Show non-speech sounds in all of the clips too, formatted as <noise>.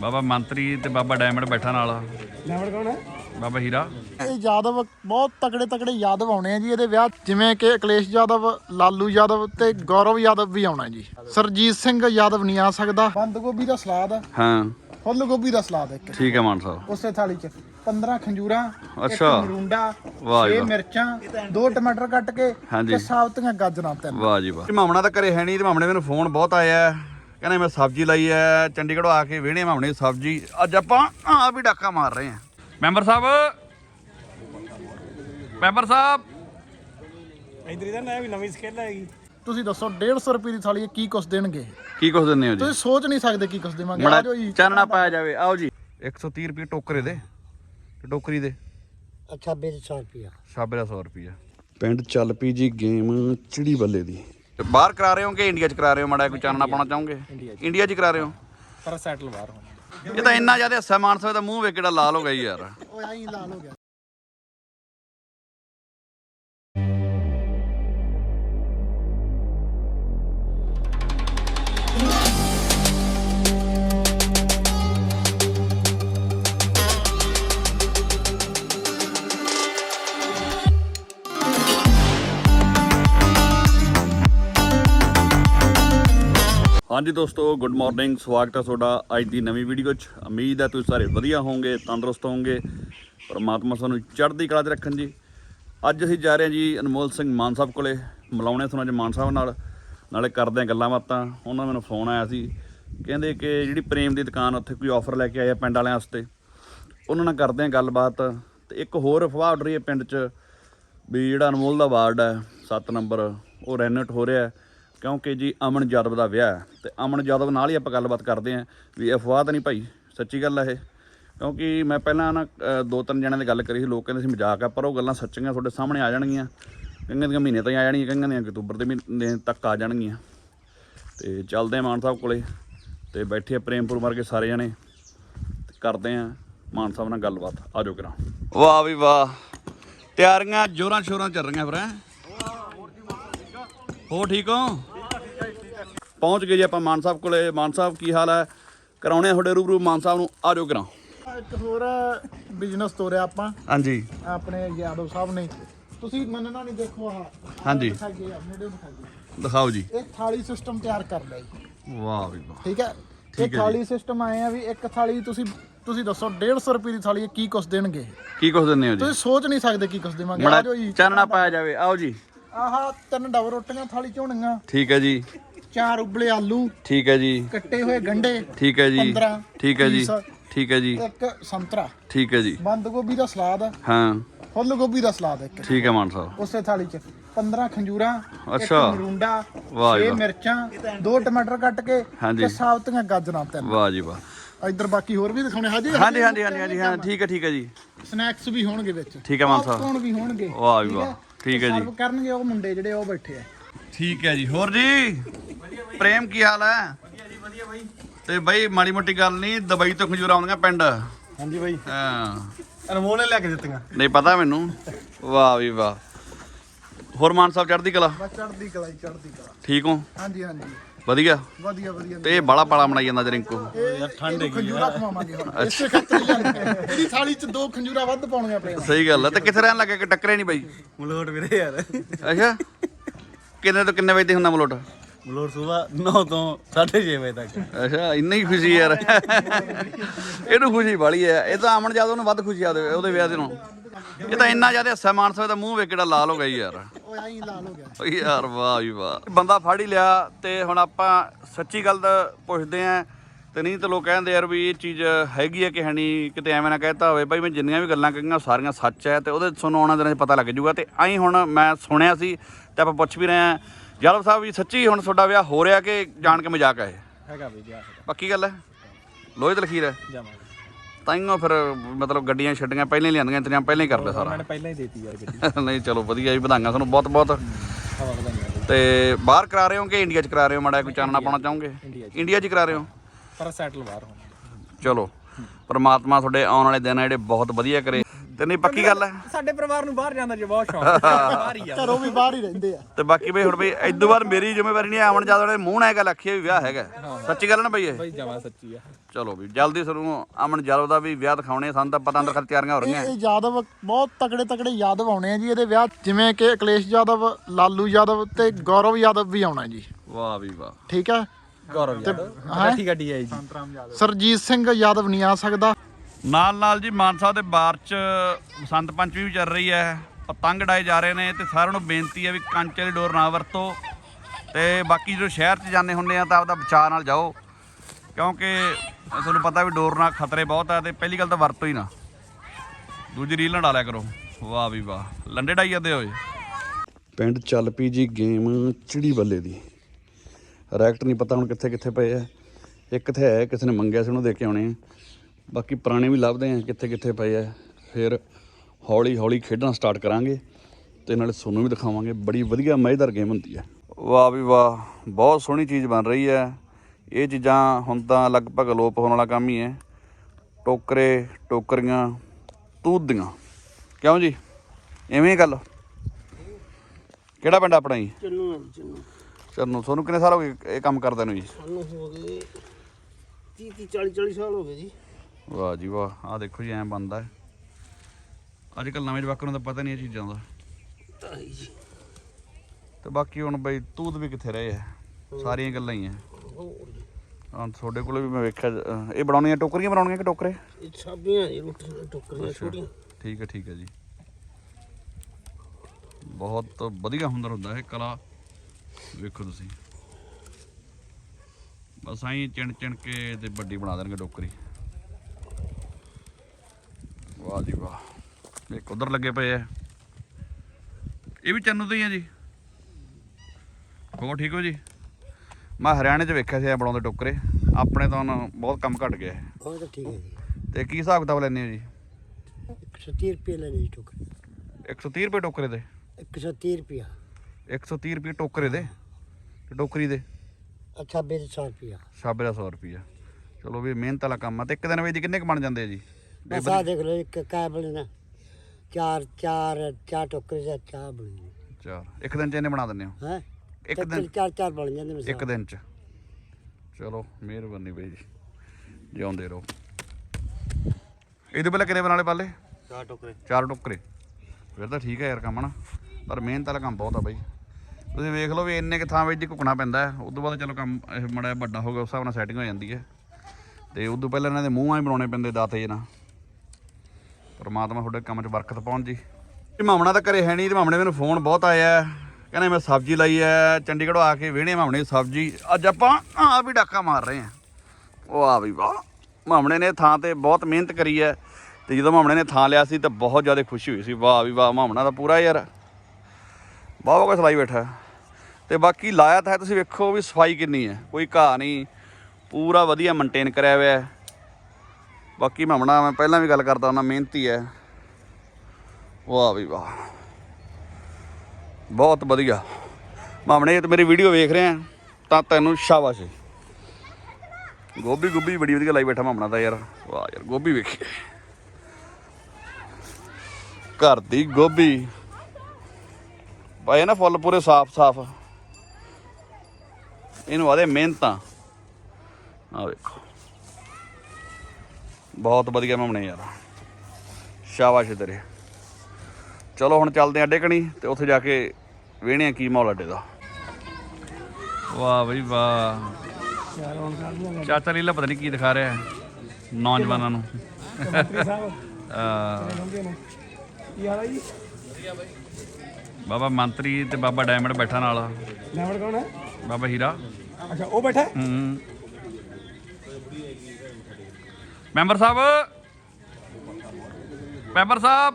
ਬਾਬਾ ਮੰਤਰੀ ਤੇ ਬਾਬਾ ਡਾਇਮੰਡ ਬੈਠਾ ਨਾਲ। ਲੈਵੜ ਕੌਣ ਹੈ? ਬਾਬਾ ਹੀਰਾ। ਇਹ ਯਾਦਵ ਬਹੁਤ ਤਕੜੇ ਤਕੜੇ ਯਾਦਵ ਆਉਣੇ ਆ ਜੀ ਇਹਦੇ ਵਿਆਹ ਜਿਵੇਂ ਕਿ ਅਕਲੇਸ਼ ਯਾਦਵ ਲਾਲੂ ਯਾਦਵ ਤੇ ਗੌਰਵ ਯਾਦਵ ਵੀ ਆਉਣਾ ਜੀ। ਸਰਜੀਤ ਸਿੰਘ ਯਾਦਵ ਨਹੀਂ ਆ ਸਕਦਾ। ਬੰਦ ਗੋਭੀ ਦਾ ਸਲਾਦ ਆ। ਹਾਂ। ਫੁੱਲ ਗੋਭੀ ਦਾ ਸਲਾਦ ਇੱਕ। ਠੀਕ ਹੈ ਮਾਨ ਸਾਹਿਬ। ਉਸੇ ਥਾਲੀ 'ਚ। 15 ਖੰਜੂਰਾਂ ਇੱਕ ਅੱਛਾ। ਮਰੂੰਡਾ ਵਾਹ ਜੀ 6 ਵਾਹ। ਮਿਰਚਾਂ ਦੋ ਟਮਾਟਰ ਕੱਟ ਕੇ ਹਾਂਜੀ। ਤੇ ਸਾਬਤੀਆਂ ਗਾਜਰਾਂ ਤਿੰਨ। ਵਾਹ ਜੀ ਵਾਹ। ਮਾਮਣਾ ਤਾਂ ਘਰੇ ਹੈ ਨਹੀਂ ਤੇ ਮਾਮਣੇ ਮੈਨੂੰ ਫੋਨ ਬਹੁਤ ਆਇਆ। ਹੈ। ਕਹਿੰਦੇ ਮੈਂ ਸਬਜ਼ੀ ਲਈ ਹੈ ਚੰਡੀਗੜ੍ਹੋਂ ਆ ਕੇ ਵੇਹਣੇ ਮਾਮਣੇ ਦੀ ਸਬਜ਼ੀ। ਅੱਜ ਆਪਾਂ ਆ ਵੀ ਡਾਕਾ ਮਾਰ ਰਹੇ ਹਾਂ ਮੈਂਬਰ ਸਾਹਿਬ। ਮੈਂਬਰ ਸਾਹਿਬ। ਇਧਰ ਇਹਦਾ ਨਾ ਵੀ ਨਵੀਂ ਸਕੇਲ ਹੈਗੀ। ਤੁਸੀਂ ਦੱਸੋ 150 ਰੁਪਏ ਦੀ ਥਾਲੀ ਕੀ ਕੁਛ ਦੇਣਗੇ? ਕੀ ਕੁਛ ਦਿੰਦੇ ਹੋ ਜੀ? ਤੁਸੀਂ ਸੋਚ ਨਹੀਂ ਸਕਦੇ ਕੀ ਕੁਛ ਦੇਵਾਂਗੇ। ਆ ਜਾਓ ਜੀ ਚਾਨਣਾ ਪਾਇਆ ਜਾਵੇ। ਆਓ ਜੀ। 130 ਰੁਪਏ ਟੋਕਰੇ ਦੇ। ਟੋਕਰੀ ਦੇ। ਅੱਛਾ 200 ਰੁਪਿਆ ਛਾਬੇ ਦਾ 100 ਰੁਪਿਆ ਪਿੰਡ ਚੱਲ ਪਈ ਜੀ ਗੇਮ ਚਿੜੀ ਬੱਲੇ ਦੀ। ਤੇ ਬਾਹਰ ਕਰਾ ਰਹੇ ਹੋ ਕਿ ਇੰਡੀਆ 'ਚ ਕਰਾ ਰਹੇ ਹੋ? ਮੜਾ ਕੋਈ ਚਾਨਣਾ ਪਾਉਣਾ ਚਾਹੋਗੇ? ਇੰਡੀਆ 'ਚ। ਕਰਾ ਰਹੇ ਹੋ? ਪਰ ਸੈਟਲ ਬਾਹਰ ਹੋਣਾ। ਇਹ ਤਾਂ ਇੰਨਾ ਜ਼ਿਆਦਾ ਹੱਸਾ ਮਾਨ ਸਾਹਿਬ ਦਾ ਮੂੰਹ ਵੇਖ ਕਿਹੜਾ ਲਾਲ ਹੋ ਗਿਆ ਯਾਰ। ਓਏ ਆਈ ਲਾਲ ਹੋ ਗਿਆ। ਹਾਂਜੀ ਦੋਸਤੋ ਗੁੱਡ ਮਾਰਨਿੰਗ ਸਵਾਗਤ ਹੈ ਤੁਹਾਡਾ ਅੱਜ ਦੀ ਨਵੀਂ ਵੀਡੀਓ 'ਚ। ਉਮੀਦ ਹੈ ਤੁਸੀਂ ਸਾਰੇ ਵਧੀਆ ਹੋਵੋਗੇ, ਤੰਦਰੁਸਤ ਹੋਵੋਗੇ। ਪਰਮਾਤਮਾ ਸਾਨੂੰ ਚੜ੍ਹਦੀ ਕਲਾ 'ਚ ਰੱਖਣ ਜੀ। ਅੱਜ ਅਸੀਂ ਜਾ ਰਹੇ ਹਾਂ ਜੀ ਅਨਮੋਲ ਸਿੰਘ ਮਾਨ ਸਾਹਿਬ ਕੋਲੇ। ਮਿਲਾਉਣੇ ਤੁਹਾਨੂੰ ਅੱਜ ਮਾਨ ਸਾਹਿਬ ਨਾਲ। ਨਾਲੇ ਕਰਦੇ ਹਾਂ ਗੱਲਾਂ ਬਾਤਾਂ। ਉਹਨਾਂ ਦਾ ਮੈਨੂੰ ਫੋਨ ਆਇਆ ਸੀ। ਕਹਿੰਦੇ ਕਿ ਜਿਹੜੀ ਪ੍ਰੇਮ ਦੀ ਦੁਕਾਨ ਉੱਥੇ ਕੋਈ ਆਫਰ ਲੈ ਕੇ ਆਏ ਆ ਪਿੰਡ ਵਾਲਿਆਂ ਵਾਸਤੇ। ਉਹਨਾਂ ਨਾਲ ਕਰਦੇ ਹਾਂ ਗੱਲਬਾਤ। ਤੇ ਇੱਕ ਹੋਰ ਅਫਵਾਹ ਉੱਡ ਰਹੀ ਹੈ ਪਿੰਡ 'ਚ ਵੀ ਜਿਹੜਾ ਅਨਮੋਲ ਦਾ ਵਾਰਡ ਹੈ 7 ਨੰਬਰ, ਉਹ ਰੈਨਟ ਹੋ ਰਿਹਾ ਹੈ। ਕਿਉਂਕਿ ਜੀ ਅਮਨ ਜਾਦਵ ਦਾ ਵਿਆਹ ਹੈ ਤੇ ਅਮਨ ਜਾਦਵ ਨਾਲ ਹੀ ਆਪਾਂ ਗੱਲਬਾਤ ਕਰਦੇ ਆਂ ਵੀ ਅਫਵਾਹ ਤਾਂ ਨਹੀਂ ਭਾਈ ਸੱਚੀ ਗੱਲ ਹੈ ਇਹ। ਕਿਉਂਕਿ ਮੈਂ ਪਹਿਲਾਂ ਨਾ ਦੋ ਤਿੰਨ ਜਣਿਆਂ ਦੀ ਗੱਲ ਕਰੀ ਸੀ ਲੋਕ ਕਹਿੰਦੇ ਸੀ ਮਜ਼ਾਕ ਆ ਪਰ ਉਹ ਗੱਲਾਂ ਸੱਚੀਆਂ ਤੁਹਾਡੇ ਸਾਹਮਣੇ ਆ ਜਾਣਗੀਆਂ। ਕਈਆਂ ਦੀਆਂ ਮਹੀਨੇ ਤਾਈਂ ਆ ਜਾਣਗੀਆਂ ਕਈਆਂ ਦੀਆਂ ਅਕਤੂਬਰ ਦੇ ਮਹੀਨੇ ਤੱਕ ਆ ਜਾਣਗੀਆਂ। ਤੇ ਚੱਲਦੇ ਆ ਮਾਨ ਸਾਹਿਬ ਕੋਲੇ ਤੇ ਬੈਠੇ ਆ ਪ੍ਰੇਮਪੁਰ ਵਰਗੇ ਸਾਰੇ ਜਣੇ। ਕਰਦੇ ਆ ਮਾਨ ਸਾਹਿਬ ਨਾਲ ਗੱਲਬਾਤ। ਆ ਜਾਓ ਕਰਾਂ। ਵਾਹ ਵੀ ਵਾਹ। ਤਿਆਰੀਆਂ ਜੋਰਾਂ ਸ਼ੋਰਾਂ ਚੱਲ ਰਹੀਆਂ ਫਿਰ ਹੈਂ? ਹੋ ਠੀਕ ਹੋ? ਪਹੁੰਚ ਗਏ ਜੀ ਆਪਾਂ ਮਾਨ ਸਾਹਿਬ ਕੋਲੇ। ਮਾਨ ਸਾਹਿਬ ਕੀ ਹਾਲ ਹੈ? ਕਰਾਉਣੇ ਆ ਤੁਹਾਡੇ ਰੂਬਰੂ। ਮਾਨ ਸਾਹਿਬ ਨੂੰ ਆ ਜਾਓ ਕਰਾਂ ਇੱਕ ਹੋਰ ਬਿਜ਼ਨਸ ਤੋਰਿਆ ਆਪਾਂ। ਹਾਂਜੀ। ਆਪਣੇ ਯਾਦਵ ਸਾਹਿਬ ਨੇ। ਤੁਸੀਂ ਮੰਨਣਾ ਨਹੀਂ ਦੇਖੋ ਆਹ। ਹਾਂਜੀ। ਦਿਖਾਈਏ ਨੇੜੇ ਦਿਖਾਈਏ। ਦਿਖਾਓ ਜੀ। ਇਹ ਥਾਲੀ ਸਿਸਟਮ ਤਿਆਰ ਕਰ ਲਿਆ ਜੀ। ਵਾਹ ਵੀ ਵਾਹ। ਠੀਕ ਹੈ? ਇਹ ਥਾਲੀ ਸਿਸਟਮ ਆਏ ਆ ਵੀ ਇੱਕ ਥਾਲੀ ਤੁਸੀਂ ਤੁਸੀਂ ਦੱਸੋ 150 ਰੁਪਏ ਦੀ ਥਾਲੀ ਕੀ ਕੁਛ ਦੇਣਗੇ? ਕੀ ਕੁਛ ਦਿੰਦੇ ਹੋ ਜੀ? ਤੁਸੀਂ ਸੋਚ ਨਹੀਂ ਸਕਦੇ ਕੀ ਕੁਛ ਦੇਵਾਂਗੇ। ਆ ਮੜਾ ਜਾਓ ਜੀ ਚਾਨਣਾ ਪਾਇਆ ਜਾਵੇ। ਆਓ ਜੀ। ਆਹ ਤਿੰਨ ਡਬਲ ਰੋਟੀਆਂ ਥਾਲੀ ਚ ਹੋਣਗੀਆਂ। ਠੀਕ ਹੈ ਜੀ। ਚਾਰ ਉਬਲੇ ਆਲੂ ਠੀਕ ਹੈ ਜੀ। ਕੱਟੇ ਹੋਏ ਗੰਡੇ ਠੀਕ ਹੈ ਜੀ। 15 ਠੀਕ ਹੈ ਜੀ। ਠੀਕ ਹੈ ਜੀ। ਇੱਕ ਸੰਤਰਾ। ਠੀਕ ਹੈ ਜੀ। ਬੰਦ ਗੋਭੀ ਦਾ ਸਲਾਦ ਹਾਂ। ਫੁੱਲ ਗੋਭੀ ਦਾ ਸਲਾਦ ਇੱਕ। ਠੀਕ ਹੈ ਮਾਨ ਸਾਹਿਬ। ਉਸੇ ਥਾਲੀ ਚ 15 ਖੰਜੂਰਾਂ ਅੱਛਾ। ਮਰੂੰਡਾ ਵਾਹ ਜੀ 6 ਵਾਹ। ਮਿਰਚਾਂ ਦੋ ਟਮਾਟਰ ਕੱਟ ਕੇ। ਤੇ ਸਾਬਤੀਆਂ ਗਾਜਰਾਂ ਤਿੰਨ। ਵਾਹ ਜੀ ਵਾਹ। ਇੱਧਰ ਬਾਕੀ ਹੋਰ ਵੀ ਦਿਖਾਉਣੇ? ਹਾਜੀ ਹਾਂਜੀ ਹਾਂਜੀ ਹਾਂਜੀ ਹਾਂਜੀ ਹਾਂ ਠੀਕ ਹੈ ਠੀਕ ਹੈ ਜੀ। ਸਨੈਕਸ ਵੀ ਹੋਣਗੇ ਵਿੱਚ। ਠੀਕ ਹੈ ਮਾਨ ਸਾਹਿਬ। ਕੌਣ ਵੀ ਹੋਣਗੇ। ਵਾਹ ਜੀ ਵਾਹ। ਠੀਕ ਹੈ ਜੀ। ਸਰਵ ਕਰਨਗੇ ਉਹ ਮੁੰਡੇ ਜਿਹੜੇ ਉਹ ਬੈਠੇ ਆ। ਠੀਕ ਹੈ ਜੀ। ਹੋਰ ਜੀ? ਪ੍ਰੇਮ ਕੀ ਹਾਲ ਹੈ? ਤੇ ਬਈ ਮਾੜੀ ਮੋਟੀ ਗੱਲ ਨਹੀਂ ਦਵਾਈ ਤੋਂ ਖਜੂਰ ਆਉਂਦੀਆਂ ਪਿੰਡ। ਹਾਂਜੀ ਬਾਈ। ਹਾਂ। ਅਨਮੋਲ ਨੇ ਲੈ ਕੇ ਦਿੱਤੀਆਂ। ਨਹੀਂ ਪਤਾ ਮੈਨੂੰ। ਵਾਹ ਵੀ ਵਾਹ। ਹੋਰ ਮਾਨ ਸਾਹਿਬ ਚੜ੍ਹਦੀ ਕਲਾ? ਬਸ ਚੜਦੀ ਕਲਾਈ ਚੜਦੀ ਕਲਾ। ਠੀਕ ਹੋ? ਹਾਂਜੀ ਹਾਂਜੀ। ਵਧੀਆ? ਵਧੀਆ ਵਧੀਆ। ਤੇ ਇਹ ਬਾਲਾ ਪਾਲਾ ਬਣਾਈ ਜਾਂਦਾ ਜਰਿੰਕੂ ਯਾਰ ਠੰਡ ਹੈਗੀ ਖੰਜੂਰਾ ਖਵਾਵਾਂਗੇ ਹੁਣ। ਇਸੇ ਖਾਤਰ। ਇਹਦੀ ਥਾਲੀ ਚ ਦੋ ਖੰਜੂਰਾ ਵੱਧ ਪਾਉਣੀਆਂ ਪਈਆਂ। ਸਹੀ ਗੱਲ ਹੈ। ਤੇ ਕਿੱਥੇ ਰਹਿਣ ਲੱਗੇ? ਕਿ ਟੱਕਰੇ ਨਹੀਂ ਬਾਈ। ਮਲੋਟ ਵੀਰੇ ਯਾਰ। ਅੱਛਾ। ਕਿੰਨੇ ਤੋਂ ਕਿੰਨੇ ਵਜੇ ਤੇ ਹੁੰਦਾ ਮਲੋਟ? ਮਲੋਟ ਸਵੇਰ 9 ਤੋਂ 6:30 ਵਜੇ ਤੱਕ। ਅੱਛਾ ਇੰਨੀ ਹੀ ਖੁਸ਼ੀ ਯਾਰ। ਇਹਨੂੰ ਖੁਸ਼ੀ ਬਾਲੀ ਹੈ। ਇਹ ਤਾਂ ਅਮਨ ਜ਼ਿਆਦਾ ਉਹਨੂੰ ਵੱਧ ਖੁਸ਼ੀ ਆ ਉਹਦੇ ਵਿਆਹ ਦੇ ਨੂੰ ਇਹ ਤਾਂ ਇੰਨਾ ਜ਼ਿਆਦਾ ਹੱਸਾ ਮਾਨ ਸਾਹਿਬ ਦਾ ਮੂੰਹ ਵੇਖ ਕਿਹੜਾ ਲਾਲ ਹੋ ਗਿਆ ਜੀ ਯਾਰ। ਓਏ ਆਈ ਲਾਲ ਹੋ ਗਿਆ ਯਾਰ ਵਾਹ ਵੀ ਵਾਹ। ਬੰਦਾ ਫੜ ਹੀ ਲਿਆ ਤੇ ਹੁਣ ਆਪਾਂ ਸੱਚੀ ਗੱਲ ਦਾ ਪੁੱਛਦੇ ਆਂ ਤੇ ਨਹੀਂ ਤਾਂ ਲੋਕ ਕਹਿੰਦੇ ਯਾਰ ਵੀ ਇਹ ਚੀਜ਼ ਹੈਗੀ ਹੈ ਕਿ ਹੈ ਨਹੀਂ ਕਿਤੇ ਐਵੇਂ ਨਾ ਕਹਿਤਾ ਹੋਵੇ। ਭਾਈ ਮੈਂ ਜਿੰਨੀਆਂ ਵੀ ਗੱਲਾਂ ਕਹੀਆਂ ਸਾਰੀਆਂ ਸੱਚ ਹੈ ਤੇ ਉਹਦੇ ਤੁਹਾਨੂੰ ਆਉਣਾ ਦਿਨਾਂ 'ਚ ਪਤਾ ਲੱਗ ਜਾਊਗਾ ਤੇ ਆਈ ਹੁਣ ਮੈਂ ਸੁਣਿਆ ਸੀ ਤੇ ਆਪਾਂ ਪੁੱਛ ਵੀ ਰਹੇ ਆਂ। ਯਾਦਵ ਸਾਹਿਬ ਵੀ ਸੱਚੀ ਹੁਣ ਤੁਹਾਡਾ ਵਿਆਹ ਹੋ ਰਿਹਾ ਕਿ ਜਾਣ ਕੇ ਮਜ਼ਾਕ ਹੈ? ਹੈਗਾ ਗਿਆ ਪੱਕੀ ਗੱਲ ਹੈ ਲੋਹੇ ਤੇ ਲਖੀਰ ਹੈ ਜਾਵਾਂਗੇ ਤਾਈਓ ਫਿਰ ਮਤਲਬ ਗੱਡੀਆਂ ਛੱਡੀਆਂ ਪਹਿਲਾਂ ਹੀ ਲਿਆਂਦੀਆਂ ਇੰਤਜ਼ਾਮ ਪਹਿਲਾਂ ਹੀ ਕਰ ਲਿਆ ਸਾਰਾ ਮੈਨੇ ਪਹਿਲਾਂ ਹੀ ਦੇਤੀ ਯਾਰ ਗੱਡੀ। <laughs> ਨਹੀਂ ਚਲੋ ਵਧੀਆ ਜੀ ਵਧਾਈਆਂ ਤੁਹਾਨੂੰ ਬਹੁਤ ਬਹੁਤ ਤੇ ਬਾਹਰ ਕਰਾ ਰਹੇ ਹੋ ਕਿ ਇੰਡੀਆ 'ਚ ਕਰਾ ਰਹੇ ਹੋ? ਮਾੜਾ ਕੋਈ ਚਾਨਣਾ ਪਾਉਣਾ ਚਾਹੋਗੇ। ਇੰਡੀਆ 'ਚ। ਕਰਾ ਰਹੇ ਹੋ? ਪਰ ਸੈਟਲ ਬਾਹਰ ਹੋਣਾ। ਚਲੋ ਪਰਮਾਤਮਾ ਤੁਹਾਡੇ ਆਉਣ ਵਾਲੇ ਦਿਨ ਆ ਜਿਹੜੇ ਬਹੁਤ ਵਧੀਆ ਕਰੇ। ਤੇ ਨਹੀਂ ਪੱਕੀ ਗੱਲ ਹੈ? ਸਾਡੇ ਪਰਿਵਾਰ ਨੂੰ ਬਾਹਰ ਜਾਣ ਦਾ ਜੀ ਬਹੁਤ ਸ਼ੌਕ ਹੈ। ਬਾਹਰ ਹੀ ਆ। ਘਰੋਂ ਵੀ ਬਾਹਰ ਹੀ ਰਹਿੰਦੇ ਆ। ਤੇ ਬਾਕੀ ਬਈ ਹੁਣ ਬਈ ਇਦੋਂ ਬਾਅਦ ਮੇਰੀ ਜ਼ਿੰਮੇਵਾਰੀ ਨਹੀਂ ਆਉਣ ਜ਼ਿਆਦਾ ਉਹਨੇ ਮੂੰਹ ਨਾਲ ਇਹ ਗੱਲ ਆਖੀ ਆ ਵੀ ਵਿਆਹ ਹੈਗਾ। ਸੱਚੀ ਗੱਲ ਨਾ ਬਈ ਇਹ? ਬਈ ਜਮਾ ਸੱਚੀ ਆ। ਚਲੋ ਵੀ ਜਲਦੀ ਸਾਨੂੰ ਅਮਨ ਜਾਦਵ ਦਾ ਵੀ ਵਿਆਹ ਦਿਖਾਉਣੇ ਆ, ਸਾਨੂੰ ਤਾਂ ਪਤਾ ਅੰਦਰ ਖਰ ਤਿਆਰੀਆਂ ਹੋ ਰਹੀਆਂ। ਇਹ ਯਾਦਵ ਬਹੁਤ ਤਕੜੇ ਤਕੜੇ ਯਾਦਵ ਆਉਣੇ ਆ ਜੀ ਇਹਦੇ ਵਿਆਹ। ਜਿਵੇਂ ਕਿ ਅਕਲੇਸ਼ ਯਾਦਵ ਲਾਲੂ ਯਾਦਵ ਤੇ ਗੌਰਵ ਯਾਦਵ ਵੀ ਆਉਣਾ ਜੀ। ਵਾਹ ਵੀ ਵਾਹ। ਠੀਕ ਹੈ? ਗੌਰਵ ਹੈਂ? ਗੱਡੀ ਗੱਡੀ ਆਈ ਜੀ। ਸਰਜੀਤ ਸਿੰਘ ਯਾਦਵ ਨਹੀਂ ਆ ਸਕਦਾ। ਨਾਲ ਨਾਲ ਜੀ ਮਾਨਸਾ ਦੇ ਬਾਰ ਚ ਬਸੰਤ ਪੰਚਮੀ ਵੀ ਚੱਲ ਰਹੀ ਹੈ। ਪਤੰਗ ਡਾਏ ਜਾ ਰਹੇ ਨੇ ਤੇ ਸਾਰਿਆਂ ਨੂੰ ਬੇਨਤੀ ਹੈ ਵੀ ਕੰਚ ਵਾਲੀ ਡੋਰ ਨਾ ਵਰਤੋ। ਤੇ ਬਾਕੀ ਜਦੋਂ ਸ਼ਹਿਰ 'ਚ ਜਾਂਦੇ ਹੁੰਦੇ ਆ ਤਾਂ ਆਪਦਾ ਬਚਾਅ ਨਾਲ ਜਾਓ। ਕਿਉਂਕਿ ਤੁਹਾਨੂੰ ਪਤਾ ਵੀ ਡੋਰ ਨਾਲ ਖਤਰੇ ਬਹੁਤ ਆ ਤੇ ਪਹਿਲੀ ਗੱਲ ਤਾਂ ਵਰਤੋ ਹੀ ਨਾ। ਦੂਜੀ ਰੀਲ ਨਾ ਡਾਲਿਆ ਕਰੋ। ਵਾਹ ਵੀ ਵਾਹ। ਲੰਡੇ ਡਾਈ ਜਾਂਦੇ ਹੋਏ ਪਿੰਡ ਚੱਲ ਪਈ ਜੀ ਗੇਮ ਚਿੜੀ ਬੱਲੇ ਦੀ। ਰੈਕਟ ਨਹੀਂ ਪਤਾ ਹੁਣ ਕਿੱਥੇ ਕਿੱਥੇ ਪਏ ਆ। ਇੱਕ ਕਿੱਥੇ ਹੈ ਕਿਸੇ ਨੇ ਮੰਗਿਆ ਸੀ ਉਹਨੂੰ ਦੇ ਕੇ ਆਉਣੇ ਆ। ਬਾਕੀ ਪੁਰਾਣੇ ਵੀ ਲੱਭਦੇ ਆ ਕਿੱਥੇ ਕਿੱਥੇ ਪਏ ਆ। ਫਿਰ ਹੌਲੀ ਹੌਲੀ ਖੇਡਣਾ ਸਟਾਰਟ ਕਰਾਂਗੇ ਤੇ ਨਾਲੇ ਤੁਹਾਨੂੰ ਵੀ ਦਿਖਾਵਾਂਗੇ ਬੜੀ ਵਧੀਆ ਮਜ਼ੇਦਾਰ ਗੇਮ ਹੁੰਦੀ ਹੈ ਵਾਹ ਵੀ ਵਾਹ ਬਹੁਤ ਸੋਹਣੀ ਚੀਜ਼ ਬਣ ਰਹੀ ਹੈ ਇਹ ਚੀਜ਼ਾਂ ਹੁਣ ਤਾਂ ਲਗਭਗ ਅਲੋਪ ਹੋਣ ਵਾਲਾ ਕੰਮ ਹੀ ਹੈ ਟੋਕਰੇ ਟੋਕਰੀਆਂ ਤੂਦੀਆਂ। ਕਿਉਂ ਜੀ? ਐਵੇਂ ਹੀ ਗੱਲ। ਕਿਹੜਾ ਪਿੰਡ ਆਪਣਾ ਜੀ? ਚੰਨੂ ਹੈ ਜੀ, ਚੰਨੂ। ਚਰਨੋ ਤੁਹਾਨੂੰ ਕਿੰਨੇ ਸਾਲ ਹੋ ਗਏ ਇਹ ਕੰਮ ਕਰਦੇ ਨੂੰ ਜੀ? ਸਾਨੂੰ ਹੋ ਗਏ 30 30 40 40 ਸਾਲ ਹੋ ਗਏ ਜੀ। ਵਾਹ ਜੀ ਵਾਹ ਆਹ ਦੇਖੋ ਜੀ ਐਂ ਬਣਦਾ ਹੈ। ਅੱਜ ਕੱਲ ਨਵੇਂ ਜਵਾਕਾਂ ਨੂੰ ਤਾਂ ਪਤਾ ਨਹੀਂ ਇਹ ਚੀਜ਼ਾਂ ਦਾ। ਤਾਈ ਜੀ। ਤੇ ਬਾਕੀ ਹੁਣ ਬਈ ਤੂਤ ਵੀ ਕਿੱਥੇ ਰਹੇ ਆ ਸਾਰੀਆਂ ਗੱਲਾਂ ਹੀ ਆ ਹੋਰ ਜੀ। ਹਾਂ ਤੁਹਾਡੇ ਕੋਲੇ ਵੀ ਮੈਂ ਵੇਖਿਆ ਅਹ, ਇਹ ਬਣਾਉਣੀਆਂ ਟੋਕਰੀਆਂ ਬਣਾਉਣੀਆਂ ਕਿ ਟੋਕਰੇ? ਇਹ ਛਾਬੀਆਂ ਜੀ ਰੋਟੀ ਟੋਕਰੀਆਂ ਛੋਟੀਆਂ। ਠੀਕ ਹੈ ਠੀਕ ਹੈ ਜੀ। ਬਹੁਤ ਵਧੀਆ ਹੁਨਰ ਹੁੰਦਾ ਇਹ ਕਲਾ। ਵੇਖੋ ਤੁਸੀਂ। ਬਸ ਆਈ ਚਿਣ ਚਿਣ ਕੇ ਤੇ ਵੱਡੀ ਬਣਾ ਦੇਣਗੇ ਟੋਕਰੀ। ਵਾਹ ਜੀ ਵਾਹ। ਇੱਕ ਉਧਰ ਲੱਗੇ ਪਏ ਆ। ਇਹ ਵੀ ਚੰਨੂ ਤੋਂ ਹੀ ਆ ਜੀ। ਹੋਰ ਠੀਕ ਹੋ ਜੀ? ਮੈਂ ਹਰਿਆਣੇ 'ਚ ਵੇਖਿਆ ਸੀ ਇਹ ਬਣਾਉਂਦੇ ਟੋਕਰੇ। ਆਪਣੇ ਤਾਂ ਹੁਣ ਬਹੁਤ ਕੰਮ ਘਟ ਗਿਆ। ਹੈ। ਹਾਂ ਤਾਂ ਠੀਕ ਹੈ ਜੀ। ਤੇ ਕੀ ਹਿਸਾਬ ਕਿਤਾਬ ਲੈਂਦੇ ਹੋ ਜੀ? 130 ਰੁਪਏ ਲੈਣੇ ਜੀ ਟੋਕਰੀ। 130 ਰੁਪਏ ਟੋਕਰੇ ਦੇ। 130 ਰੁਪਿਆ 130 ਰੁਪਏ ਟੋਕਰੇ ਦੇ ਤੇ ਟੋਕਰੀ ਦੇ। ਅੱਛਾ ਬੇ 100 ਰੁਪਿਆ ਛਾਬੇ ਦਾ 100 ਰੁਪਿਆ ਚਲੋ ਵੀ ਮਿਹਨਤ ਵਾਲਾ ਕੰਮ ਆ ਤੇ ਇੱਕ ਦਿਨ ਵਿੱਚ ਕਿੰਨੇ ਕੁ ਬਣ ਜਾਂਦੇ ਆ ਜੀ? ਬਸ ਆ ਦੇਖ ਲਓ ਇੱਕ ਕਾ ਬਣਨਾ ਚਾਰ ਚਾਰ ਚਾਰ ਟੋਕਰੇ ਦਾ ਚਾਹ ਬਣਨੀ ਚਾਰ। ਇੱਕ ਦਿਨ ਚ ਇਹਨੇ ਬਣਾ ਦਿੰਦੇ ਹੋ? ਹੈ? ਇੱਕ ਦਿਨ ਚਾਰ ਚਾਰ ਬਣ ਜਾਂਦੇ ਮਿਸਾਲ ਇੱਕ ਦਿਨ ਚ। ਚਲੋ ਮਿਹਰਬਾਨੀ ਬਈ ਜੀ। ਜਿਉਂਦੇ ਰਹੋ। ਇਹਦੇ ਪਹਿਲਾਂ ਕਿੰਨੇ ਬਣਾਲੇ ਪਾਲੇ? ਚਾਰ ਟੋਕਰੇ। ਚਾਰ ਟੋਕਰੇ। ਫਿਰ ਤਾਂ ਠੀਕ ਹੈ ਯਾਰ ਕੰਮ ਨਾ ਪਰ ਮਿਹਨਤ ਵਾਲਾ ਕੰਮ ਬਹੁਤ ਆ ਬਾਈ। ਤੁਸੀਂ ਵੇਖ ਲਓ ਵੀ ਇੰਨੇ ਕੁ ਥਾਂ ਵਿੱਚ ਹੀ ਘੁਕਣਾ ਪੈਂਦਾ ਹੈ। ਉਸ ਤੋਂ ਬਾਅਦ ਚਲੋ ਕੰਮ ਇਹ ਮੜਾ ਵੱਡਾ ਹੋ ਗਿਆ, ਉਸ ਹਿਸਾਬ ਨਾਲ ਸੈਟਿੰਗ ਹੋ ਜਾਂਦੀ ਹੈ। ਤੇ ਉਸ ਤੋਂ ਪਹਿਲਾਂ ਇਹਨਾਂ ਦੇ ਮੂੰਹਾਂ ਹੀ ਬਣਾਉਣੇ ਪੈਂਦੇ ਦਾਤੇ ਜੇ ਨਾ ਪਰਮਾਤਮਾ ਤੁਹਾਡੇ ਕੰਮ 'ਚ ਬਰਕਤ ਪਾਉਣ ਜੀ। ਇਹ ਮਾਮਣਾ ਤਾਂ ਘਰੇ ਹੈ ਨਹੀਂ ਤੇ ਮਾਮਣੇ ਮੈਨੂੰ ਫੋਨ ਬਹੁਤ ਆਇਆ ਕਹਿੰਦੇ ਮੈਂ ਸਬਜ਼ੀ ਲਈ ਹੈ, ਚੰਡੀਗੜ੍ਹੋਂ ਆ ਕੇ ਵਿਹਣੇ ਮਾਮਣੇ ਸਬਜ਼ੀ। ਅੱਜ ਆਪਾਂ ਆ ਵੀ ਡਾਕਾ ਮਾਰ ਰਹੇ ਹਾਂ। ਆ ਵੀ ਵਾਹ। ਮਾਮਣੇ ਨੇ ਥਾਂ ਤੇ ਬਹੁਤ ਮਿਹਨਤ ਕਰੀ ਹੈ। ਤੇ ਜਦੋਂ ਮਾਮਣੇ ਨੇ ਥਾਂ ਲਿਆ ਸੀ ਤਾਂ ਬਹੁਤ ਜ਼ਿਆਦਾ ਖੁਸ਼ੀ ਹੋਈ ਸੀ। ਵਾਹ ਵੀ ਵਾਹ, ਮਾਮਣਾ ਦਾ ਪੂਰਾ ਯਾਰ। ਬਹੁਤ ਕੁਛ ਲਾਈ ਬੈਠਾ। ਤੇ ਬਾਕੀ ਲਾਇਆ ਤਾਂ ਹੈ, ਤੁਸੀਂ ਵੇਖੋ ਵੀ ਸਫ਼ਾਈ ਕਿੰਨੀ ਹੈ। ਕੋਈ ਘਾਹ ਨਹੀਂ, ਪੂਰਾ ਵਧੀਆ ਮੇਨਟੇਨ ਕਰਿਆ ਹੋਇਆ ਹੈ। ਬਾਕੀ ਮਾਮਣਾ ਮੈਂ ਪਹਿਲਾਂ ਵੀ ਗੱਲ ਕਰਦਾ ਉਹਨਾਂ ਮਿਹਨਤੀ ਹੈ। ਵਾਹ ਵੀ ਵਾਹ। ਬਹੁਤ ਵਧੀਆ। ਮਾਮਣੇ ਜੇ ਤੂੰ ਮੇਰੀ ਵੀਡੀਓ ਵੇਖ ਰਿਹਾ, ਤਾਂ ਤੈਨੂੰ ਸ਼ਾਬਾਸ਼। ਗੋਭੀ ਗੋਭੀ ਬੜੀ ਵਧੀਆ ਲਾਈ ਬੈਠਾ ਮਾਮਣਾ ਤਾਂ ਯਾਰ। ਵਾਹ ਯਾਰ, ਗੋਭੀ ਵੇਖੀ। ਘਰ ਦੀ ਗੋਭੀ। ਪਾਏ ਨਾ ਫੁੱਲ ਪੂਰੇ ਸਾਫ਼ ਸਾਫ਼ ਇਹਨੂੰ ਆਦੇ ਮਿਹਨਤਾਂ। ਆ ਵੇਖੋ। ਬਹੁਤ ਵਧੀਆ ਮਾਮਣੇ ਯਾਰ। ਸ਼ਾਬਾਸ਼ ਤੇਰੇ। ਚਲੋ ਹੁਣ ਚੱਲਦੇ ਆਂ ਅੱਡੇ ਕਣੀ ਤੇ ਉੱਥੇ ਜਾ ਕੇ ਵੇਹਣੇ ਆ ਕੀ ਮੌਲ ਅੱਡੇ ਦਾ। ਵਾਹ ਬਈ ਵਾਹ। ਚਾਚਾ ਲੀਲਾ ਪਤਾ ਨਹੀਂ ਕੀ ਦਿਖਾ ਰਿਹਾ ਹੈ ਨੌਜਵਾਨਾਂ ਨੂੰ। ਅਹ ਬਾਬਾ ਮੰਤਰੀ ਤੇ ਬਾਬਾ ਡਾਇਮੰਡ ਬੈਠਾ ਨਾਲ। ਡਾਇਮੰਡ ਕੌਣ ਹੈ? ਬਾਬਾ ਹੀਰਾ। ਅੱਛਾ ਉਹ ਬੈਠਾ ਹੈ? ਹੂੰ। ਮੈਂਬਰ ਸਾਹਿਬ। ਮੈਂਬਰ ਸਾਹਿਬ।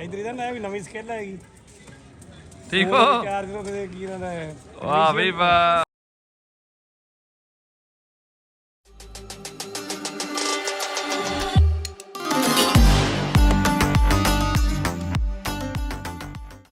ਇੱਧਰ ਇਹਦਾ ਨਾ ਵੀ ਨਵੀਂ ਸਕਿੱਲ ਹੈਗੀ ਠੀਕ ਹੋ। ਚਾਰ ਦਿਨੋਂ ਕਦੇ ਕੀ ਇਹਨਾਂ ਦਾ ਹੈ। ਵਾਹ ਬਈ ਵਾਹ।